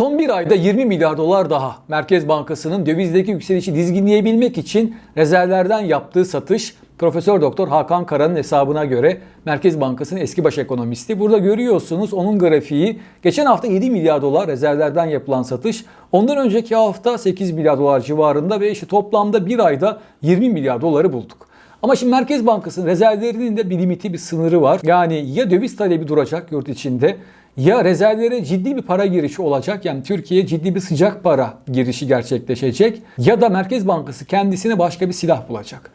Son bir ayda 20 milyar dolar daha Merkez Bankası'nın dövizdeki yükselişi dizginleyebilmek için rezervlerden yaptığı satış Profesör Doktor Hakan Kara'nın hesabına göre Merkez Bankası'nın eski baş ekonomisti. Burada görüyorsunuz onun grafiği. Geçen hafta 7 milyar dolar rezervlerden yapılan satış. Ondan önceki hafta 8 milyar dolar civarında ve işte toplamda bir ayda 20 milyar doları bulduk. Ama şimdi Merkez Bankası'nın rezervlerinin de bir limiti, bir sınırı var. Yani ya döviz talebi duracak yurt içinde ya rezervlere ciddi bir para girişi olacak yani Türkiye'ye ciddi bir sıcak para girişi gerçekleşecek ya da Merkez Bankası kendisine başka bir silah bulacak.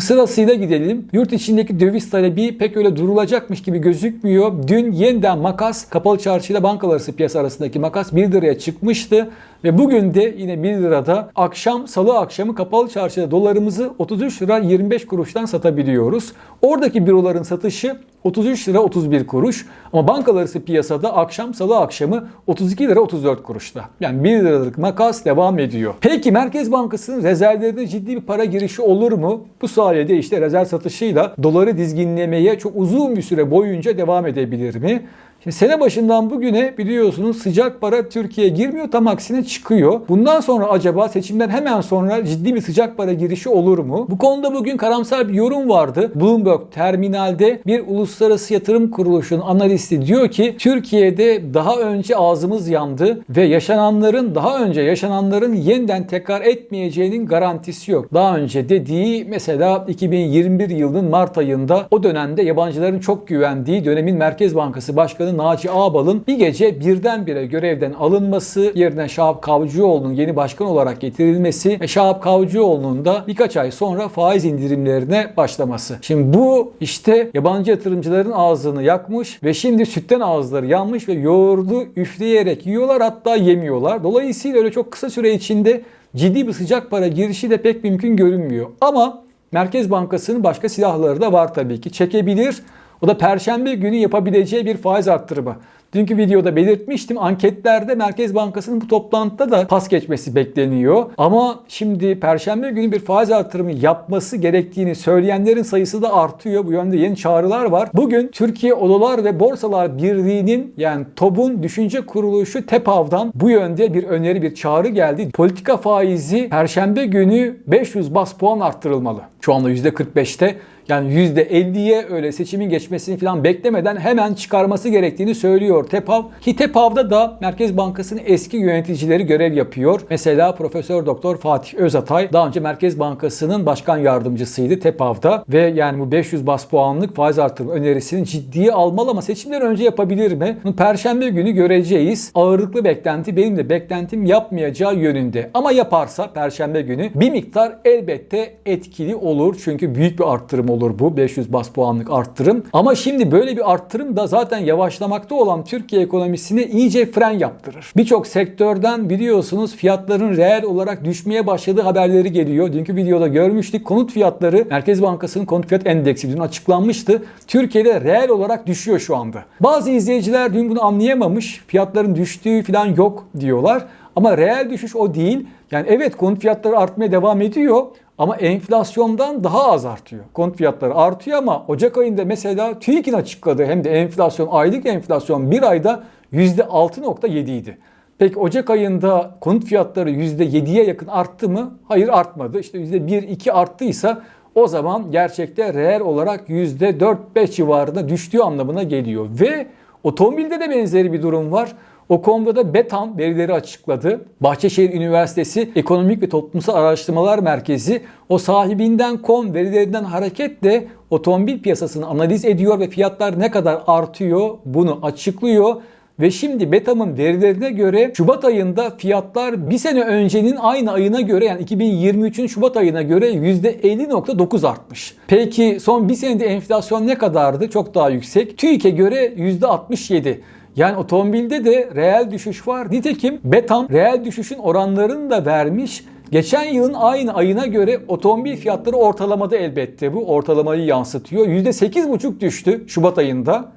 Sırasıyla gidelim. Yurt içindeki döviz talebi pek öyle durulacakmış gibi gözükmüyor. Dün yeniden makas kapalı çarşıyla bankalar arası piyasa arasındaki makas 1 liraya çıkmıştı. Ve bugün de yine 1 lirada akşam salı akşamı kapalı çarşıda dolarımızı 33 lira 25 kuruştan satabiliyoruz. Oradaki büroların satışı 33 lira 31 kuruş ama bankalar arası piyasada akşam salı akşamı 32 lira 34 kuruşta. Yani 1 liralık makas devam ediyor. Peki Merkez Bankası'nın rezervlerinde ciddi bir para girişi olur mu? Bu sayede işte rezerv satışıyla doları dizginlemeye çok uzun bir süre boyunca devam edebilir mi? Şimdi sene başından bugüne biliyorsunuz sıcak para Türkiye'ye girmiyor tam aksine çıkıyor. Bundan sonra acaba seçimden hemen sonra ciddi bir sıcak para girişi olur mu? Bu konuda bugün karamsar bir yorum vardı. Bloomberg terminalde bir uluslararası yatırım kuruluşunun analisti diyor ki Türkiye'de daha önce ağzımız yandı ve yaşananların daha önce yaşananların yeniden tekrar etmeyeceğinin garantisi yok. Daha önce dediği mesela 2021 yılının Mart ayında o dönemde yabancıların çok güvendiği dönemin Merkez Bankası Başkanı Naci Ağbal'ın bir gece birdenbire görevden alınması, yerine Şahap Kavcıoğlu'nun yeni başkan olarak getirilmesi ve Şahap Kavcıoğlu'nun da birkaç ay sonra faiz indirimlerine başlaması. Şimdi bu işte yabancı yatırımcıların ağzını yakmış ve şimdi sütten ağızları yanmış ve yoğurdu üfleyerek yiyorlar hatta yemiyorlar. Dolayısıyla öyle çok kısa süre içinde ciddi bir sıcak para girişi de pek mümkün görünmüyor. Ama Merkez Bankası'nın başka silahları da var tabii ki. Çekebilir. O da perşembe günü yapabileceği bir faiz arttırımı. Dünkü videoda belirtmiştim. Anketlerde Merkez Bankası'nın bu toplantıda da pas geçmesi bekleniyor. Ama şimdi perşembe günü bir faiz artırımı yapması gerektiğini söyleyenlerin sayısı da artıyor. Bu yönde yeni çağrılar var. Bugün Türkiye Odalar ve Borsalar Birliği'nin yani TOB'un düşünce kuruluşu TEPAV'dan bu yönde bir öneri, bir çağrı geldi. Politika faizi perşembe günü 500 bas puan arttırılmalı. Şu anda %45'te yani %50'ye öyle seçimin geçmesini falan beklemeden hemen çıkarması gerektiğini söylüyor TEPAV. Ki TEPAV'da da Merkez Bankası'nın eski yöneticileri görev yapıyor. Mesela Profesör Doktor Fatih Özatay daha önce Merkez Bankası'nın başkan yardımcısıydı TEPAV'da ve yani bu 500 bas puanlık faiz artırma önerisini ciddiye almalı ama seçimden önce yapabilir mi? Bunu Perşembe günü göreceğiz. Ağırlıklı beklenti benim de beklentim yapmayacağı yönünde. Ama yaparsa Perşembe günü bir miktar elbette etkili olur. Çünkü büyük bir arttırım olur bu 500 bas puanlık arttırım. Ama şimdi böyle bir arttırım da zaten yavaşlamakta olan Türkiye ekonomisine iyice fren yaptırır. Birçok sektörden biliyorsunuz fiyatların reel olarak düşmeye başladığı haberleri geliyor. Dünkü videoda görmüştük. Konut fiyatları Merkez Bankası'nın konut fiyat endeksi dün açıklanmıştı. Türkiye'de reel olarak düşüyor şu anda. Bazı izleyiciler dün bunu anlayamamış. Fiyatların düştüğü falan yok diyorlar. Ama reel düşüş o değil. Yani evet konut fiyatları artmaya devam ediyor ama enflasyondan daha az artıyor. Konut fiyatları artıyor ama Ocak ayında mesela TÜİK'in açıkladığı hem de enflasyon aylık enflasyon bir ayda %6.7 idi. Peki Ocak ayında konut fiyatları %7'ye yakın arttı mı? Hayır artmadı. İşte %1-2 arttıysa o zaman gerçekte reel olarak %4-5 civarında düştüğü anlamına geliyor. Ve otomobilde de benzeri bir durum var. O konuda da BETAM verileri açıkladı. Bahçeşehir Üniversitesi Ekonomik ve Toplumsal Araştırmalar Merkezi o sahibinden kom verilerinden hareketle otomobil piyasasını analiz ediyor ve fiyatlar ne kadar artıyor bunu açıklıyor. Ve şimdi Betam'ın verilerine göre Şubat ayında fiyatlar bir sene öncenin aynı ayına göre yani 2023'ün Şubat ayına göre %50.9 artmış. Peki son bir senede enflasyon ne kadardı? Çok daha yüksek. TÜİK'e göre %67. Yani otomobilde de reel düşüş var. Nitekim Betam reel düşüşün oranlarını da vermiş. Geçen yılın aynı ayına göre otomobil fiyatları ortalamada elbette bu ortalamayı yansıtıyor. %8,5 düştü Şubat ayında.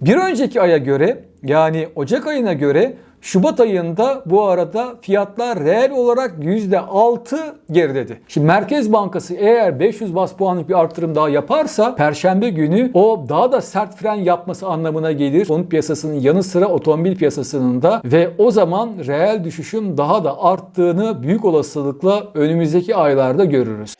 Bir önceki aya göre yani Ocak ayına göre Şubat ayında bu arada fiyatlar reel olarak %6 geriledi. Şimdi Merkez Bankası eğer 500 bas puanlık bir artırım daha yaparsa Perşembe günü o daha da sert fren yapması anlamına gelir. Konut piyasasının yanı sıra otomobil piyasasının da ve o zaman reel düşüşün daha da arttığını büyük olasılıkla önümüzdeki aylarda görürüz.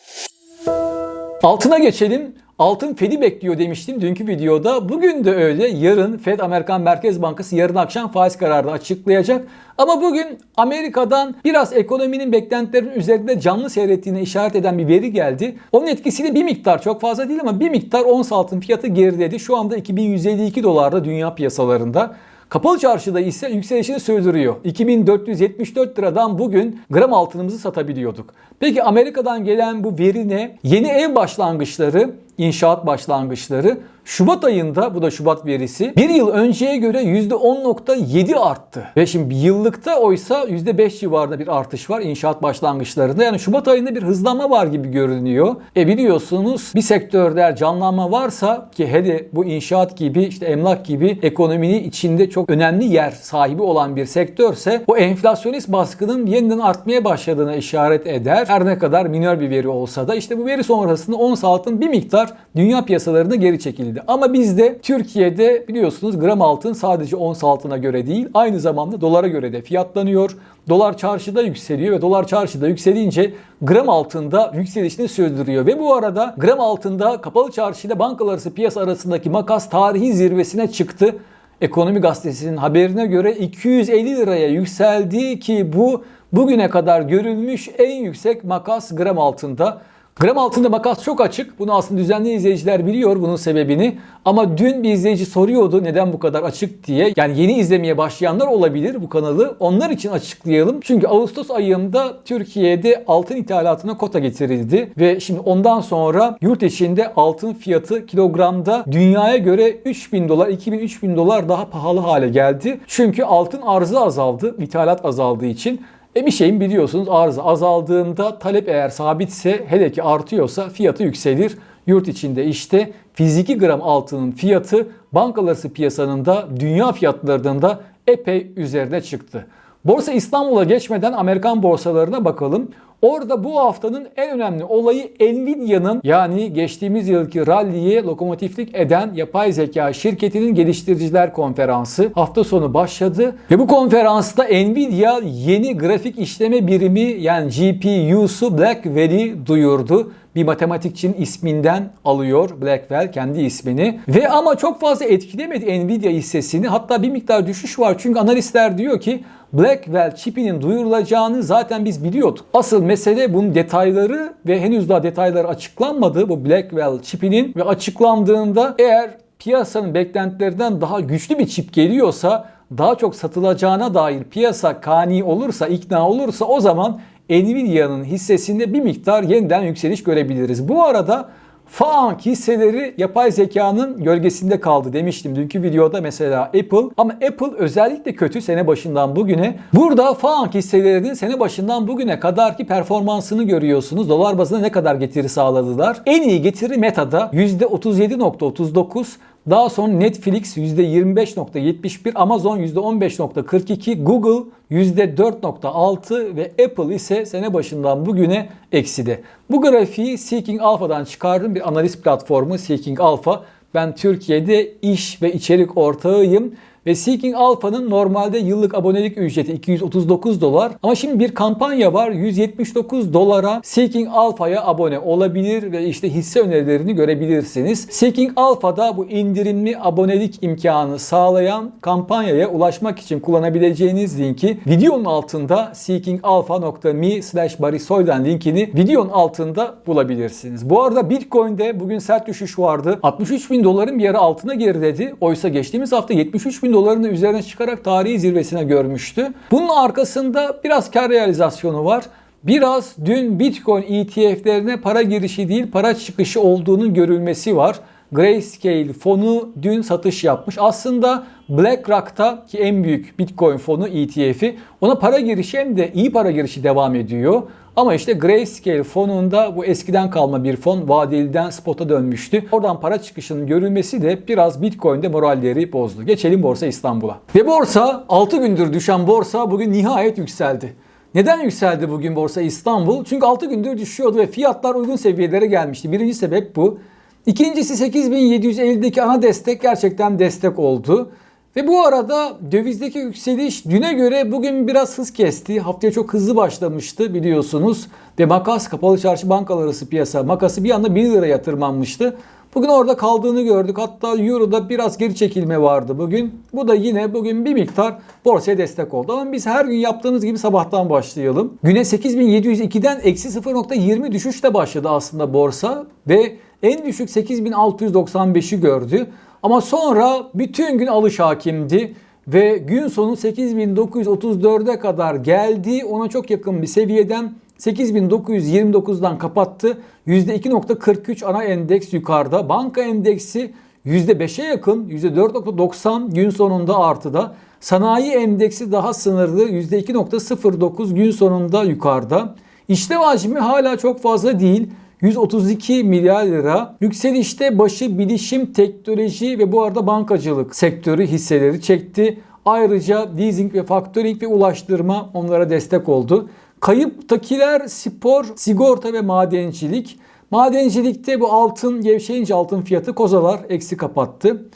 Altına geçelim. Altın Fed'i bekliyor demiştim dünkü videoda. Bugün de öyle. Yarın Fed Amerikan Merkez Bankası yarın akşam faiz kararını açıklayacak. Ama bugün Amerika'dan biraz ekonominin beklentilerinin üzerinde canlı seyrettiğine işaret eden bir veri geldi. Onun etkisiyle bir miktar çok fazla değil ama bir miktar ons altın fiyatı geriledi. Şu anda 2152 dolarda dünya piyasalarında. Kapalı çarşıda ise yükselişini sürdürüyor. 2474 liradan bugün gram altınımızı satabiliyorduk. Peki Amerika'dan gelen bu veri ne? Yeni ev başlangıçları, inşaat başlangıçları Şubat ayında bu da Şubat verisi bir yıl önceye göre %10.7 arttı. Ve şimdi yıllıkta oysa %5 civarında bir artış var inşaat başlangıçlarında. Yani Şubat ayında bir hızlanma var gibi görünüyor. E biliyorsunuz bir sektörde canlanma varsa ki hele bu inşaat gibi işte emlak gibi ekonominin içinde çok önemli yer sahibi olan bir sektörse o enflasyonist baskının yeniden artmaya başladığına işaret eder. Her ne kadar minör bir veri olsa da işte bu veri sonrasında ons altın bir miktar dünya piyasalarında geri çekildi. Ama bizde Türkiye'de biliyorsunuz gram altın sadece ons altına göre değil aynı zamanda dolara göre de fiyatlanıyor. Dolar çarşıda yükseliyor ve dolar çarşıda yükselince gram altında yükselişini sürdürüyor. Ve bu arada gram altında kapalı çarşı ile bankalar piyasa arasındaki makas tarihi zirvesine çıktı. Ekonomi Gazetesi'nin haberine göre 250 liraya yükseldi ki bu bugüne kadar görülmüş en yüksek makas gram altında. Gram altında makas çok açık. Bunu aslında düzenli izleyiciler biliyor bunun sebebini. Ama dün bir izleyici soruyordu neden bu kadar açık diye. Yani yeni izlemeye başlayanlar olabilir bu kanalı. Onlar için açıklayalım. Çünkü Ağustos ayında Türkiye'de altın ithalatına kota getirildi. Ve şimdi ondan sonra yurt içinde altın fiyatı kilogramda dünyaya göre 3000 dolar, 2000-3000 dolar daha pahalı hale geldi. Çünkü altın arzı azaldı, ithalat azaldığı için. E bir şeyin biliyorsunuz arzı azaldığında talep eğer sabitse hele ki artıyorsa fiyatı yükselir. Yurt içinde işte fiziki gram altının fiyatı bankalararası piyasanın da dünya fiyatlarının da epey üzerine çıktı. Borsa İstanbul'a geçmeden Amerikan borsalarına bakalım. Orada bu haftanın en önemli olayı Nvidia'nın yani geçtiğimiz yılki ralliye lokomotiflik eden yapay zeka şirketinin geliştiriciler konferansı hafta sonu başladı. Ve bu konferansta Nvidia yeni grafik işleme birimi yani GPU'su Blackwell'i duyurdu bir matematikçinin isminden alıyor Blackwell kendi ismini. Ve ama çok fazla etkilemedi Nvidia hissesini. Hatta bir miktar düşüş var. Çünkü analistler diyor ki Blackwell çipinin duyurulacağını zaten biz biliyorduk. Asıl mesele bunun detayları ve henüz daha detayları açıklanmadı bu Blackwell çipinin ve açıklandığında eğer piyasanın beklentilerinden daha güçlü bir çip geliyorsa daha çok satılacağına dair piyasa kani olursa, ikna olursa o zaman Nvidia'nın hissesinde bir miktar yeniden yükseliş görebiliriz. Bu arada FAANG hisseleri yapay zekanın gölgesinde kaldı demiştim dünkü videoda mesela Apple. Ama Apple özellikle kötü sene başından bugüne. Burada FAANG hisselerinin sene başından bugüne kadarki performansını görüyorsunuz. Dolar bazında ne kadar getiri sağladılar. En iyi getiri Meta'da %37.39. Daha sonra Netflix %25.71, Amazon %15.42, Google %4.6 ve Apple ise sene başından bugüne ekside. Bu grafiği Seeking Alpha'dan çıkardım bir analiz platformu Seeking Alpha. Ben Türkiye'de iş ve içerik ortağıyım. Ve Seeking Alpha'nın normalde yıllık abonelik ücreti 239 dolar. Ama şimdi bir kampanya var. 179 dolara Seeking Alpha'ya abone olabilir ve işte hisse önerilerini görebilirsiniz. Seeking Alpha'da bu indirimli abonelik imkanı sağlayan kampanyaya ulaşmak için kullanabileceğiniz linki videonun altında seekingalpha.me slash barisoydan linkini videonun altında bulabilirsiniz. Bu arada Bitcoin'de bugün sert düşüş vardı. 63 bin doların bir ara altına geriledi. Oysa geçtiğimiz hafta 73 bin doların üzerine çıkarak tarihi zirvesine görmüştü. Bunun arkasında biraz kar realizasyonu var. Biraz dün Bitcoin ETF'lerine para girişi değil para çıkışı olduğunun görülmesi var. Grayscale fonu dün satış yapmış. Aslında BlackRock'ta ki en büyük Bitcoin fonu ETF'i ona para girişi hem de iyi para girişi devam ediyor. Ama işte Grayscale fonunda bu eskiden kalma bir fon vadeliden spota dönmüştü. Oradan para çıkışının görülmesi de biraz Bitcoin'de moralleri bozdu. Geçelim Borsa İstanbul'a. Ve borsa 6 gündür düşen borsa bugün nihayet yükseldi. Neden yükseldi bugün Borsa İstanbul? Çünkü 6 gündür düşüyordu ve fiyatlar uygun seviyelere gelmişti. Birinci sebep bu. İkincisi 8750'deki ana destek gerçekten destek oldu. Ve bu arada dövizdeki yükseliş düne göre bugün biraz hız kesti. Haftaya çok hızlı başlamıştı biliyorsunuz. Ve makas kapalı çarşı bankalar arası piyasa makası bir anda 1 liraya tırmanmıştı. Bugün orada kaldığını gördük. Hatta Euro'da biraz geri çekilme vardı bugün. Bu da yine bugün bir miktar borsaya destek oldu. Ama biz her gün yaptığımız gibi sabahtan başlayalım. Güne 8702'den eksi 0.20 düşüşle başladı aslında borsa. Ve en düşük 8695'i gördü. Ama sonra bütün gün alış hakimdi ve gün sonu 8934'e kadar geldi. Ona çok yakın bir seviyeden 8929'dan kapattı. %2.43 ana endeks yukarıda. Banka endeksi %5'e yakın %4.90 gün sonunda artıda. Sanayi endeksi daha sınırlı %2.09 gün sonunda yukarıda. İşlev hacmi hala çok fazla değil. 132 milyar lira. Yükselişte başı bilişim, teknoloji ve bu arada bankacılık sektörü hisseleri çekti. Ayrıca leasing ve factoring ve ulaştırma onlara destek oldu. Kayıptakiler spor, sigorta ve madencilik. Madencilikte bu altın gevşeyince altın fiyatı kozalar eksi kapattı.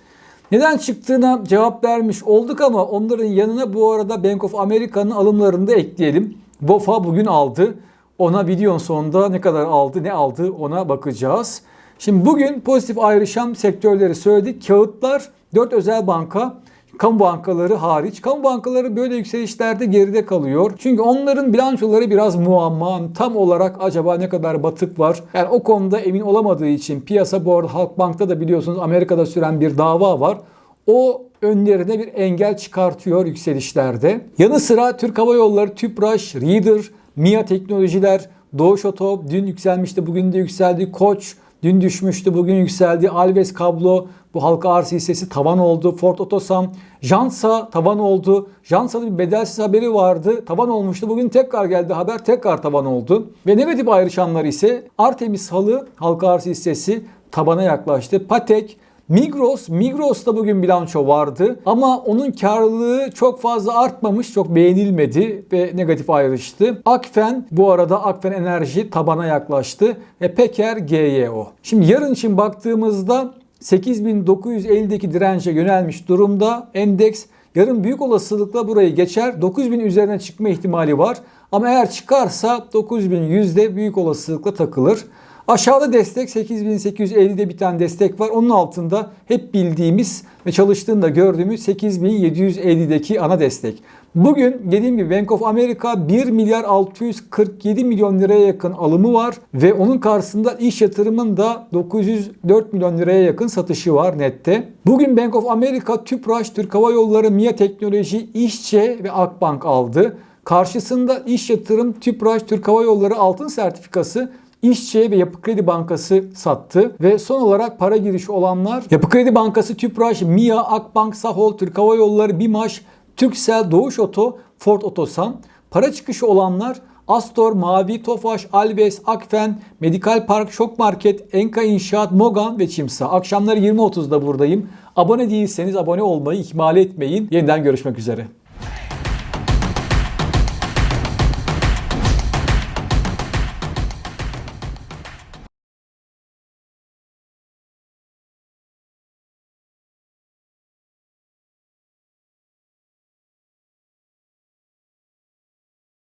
Neden çıktığına cevap vermiş olduk ama onların yanına bu arada Bank of America'nın alımlarını da ekleyelim. BOFA bugün aldı. Ona videonun sonunda ne kadar aldı, ne aldı ona bakacağız. Şimdi bugün pozitif ayrışan sektörleri söyledik. Kağıtlar 4 özel banka, kamu bankaları hariç. Kamu bankaları böyle yükselişlerde geride kalıyor. Çünkü onların bilançoları biraz muamma. Tam olarak acaba ne kadar batık var? Yani o konuda emin olamadığı için piyasa bu arada Halkbank'ta da biliyorsunuz Amerika'da süren bir dava var. O önlerine bir engel çıkartıyor yükselişlerde. Yanı sıra Türk Hava Yolları, Tüpraş, Reader, MIA Teknolojiler, Doğuş Oto dün yükselmişti, bugün de yükseldi. Koç dün düşmüştü, bugün yükseldi. Alves Kablo bu halka arz hissesi tavan oldu. Ford Otosan, Jansa tavan oldu. Jansa'da bir bedelsiz haberi vardı. Tavan olmuştu. Bugün tekrar geldi haber tekrar tavan oldu. Ve negatif ayrışanlar ise Artemis Halı halka arz hissesi tabana yaklaştı. Patek, Migros, Migros'ta bugün bilanço vardı ama onun karlılığı çok fazla artmamış, çok beğenilmedi ve negatif ayrıştı. Akfen, bu arada Akfen Enerji tabana yaklaştı ve Peker GYO. Şimdi yarın için baktığımızda 8950'deki dirence yönelmiş durumda. Endeks yarın büyük olasılıkla burayı geçer. 9000 üzerine çıkma ihtimali var. Ama eğer çıkarsa 9100'de büyük olasılıkla takılır. Aşağıda destek 8850'de bir tane destek var. Onun altında hep bildiğimiz ve çalıştığında gördüğümüz 8750'deki ana destek. Bugün dediğim gibi Bank of America 1 milyar 647 milyon liraya yakın alımı var ve onun karşısında iş yatırımın da 904 milyon liraya yakın satışı var nette. Bugün Bank of America, Tüpraş, Türk Hava Yolları, MIA Teknoloji, İşçe ve Akbank aldı. Karşısında iş yatırım, Tüpraş, Türk Hava Yolları altın sertifikası İşçi ve Yapı Kredi Bankası sattı. Ve son olarak para girişi olanlar Yapı Kredi Bankası, Tüpraş, MIA, Akbank, Sahol, Türk Hava Yolları, BİMAŞ, Türksel, Doğuş Oto, Ford Otosan. Para çıkışı olanlar Astor, Mavi, Tofaş, Alves, Akfen, Medikal Park, Şok Market, Enka İnşaat, Mogan ve Çimsa. Akşamları 20.30'da buradayım. Abone değilseniz abone olmayı ihmal etmeyin. Yeniden görüşmek üzere.